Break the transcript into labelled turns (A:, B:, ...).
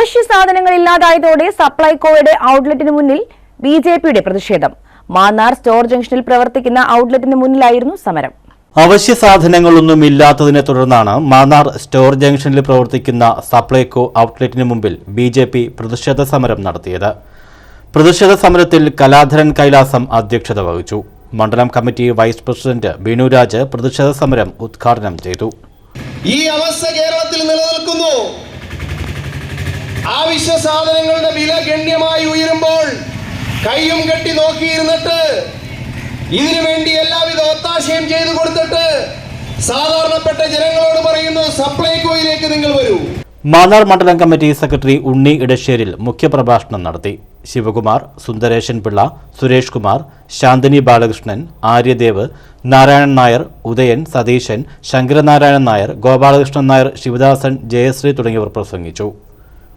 A: അവശ്യ സാധനങ്ങൾ ഇല്ലാതായതോടെ സപ്ലൈകോയുടെ ഔട്ട്ലെറ്റിന് മുന്നിൽ ബി ജെ പിയുടെ പ്രതിഷേധം. മാന്നാർ സ്റ്റോർ ജംഗ്ഷനിൽ പ്രവർത്തിക്കുന്ന ഔട്ട്ലെറ്റിന് മുന്നിലായിരുന്നു സമരം.
B: അവശ്യ സാധനങ്ങളൊന്നും ഇല്ലാത്തതിനെ തുടർന്നാണ് മാന്നാർ സ്റ്റോർ ജംഗ്ഷനിൽ പ്രവർത്തിക്കുന്ന സപ്ലൈകോ ഔട്ട്ലെറ്റിന് മുമ്പിൽ ബി ജെ പി പ്രതിഷേധ സമരം നടത്തിയത്. പ്രതിഷേധ സമരത്തിൽ കലാധരൻ കൈലാസം അധ്യക്ഷത വഹിച്ചു. മണ്ഡലം കമ്മിറ്റി വൈസ് പ്രസിഡന്റ് ബിനുരാജ് പ്രതിഷേധ സമരം ഉദ്ഘാടനം ചെയ്തു.
C: ഈ അവസ്ഥ കേരളത്തിൽ ആവശ്യ സാധനങ്ങളുടെ വില ഗണ്യമായി ഉയരുമ്പോൾ കൈയും കെട്ടി നോക്കിയിരുന്നിട്ട് ഇതിനു വേണ്ടി എല്ലാവിധ ഒത്താശയും ചെയ്തു കൊടുത്തിട്ട് സാധാരണപ്പെട്ട ജനങ്ങളോട് പറയുന്നു സപ്ലൈകോയിലേക്ക് നിങ്ങൾ വരൂ.
B: മാന്നാർ മണ്ഡലം കമ്മിറ്റി സെക്രട്ടറി ഉണ്ണി ഇടശ്ശേരിൽ മുഖ്യപ്രഭാഷണം നടത്തി. ശിവകുമാർ സുന്ദരേശൻ പിള്ള സുരേഷ് കുമാർ ശാന്തിനി ബാലകൃഷ്ണൻ ആര്യദേവ് നാരായണൻ നായർ ഉദയൻ സതീശൻ ശങ്കരനാരായണൻ നായർ ഗോപാലകൃഷ്ണൻ നായർ ശിവദാസൻ ജയശ്രീ തുടങ്ങിയവർ പ്രസംഗിച്ചു.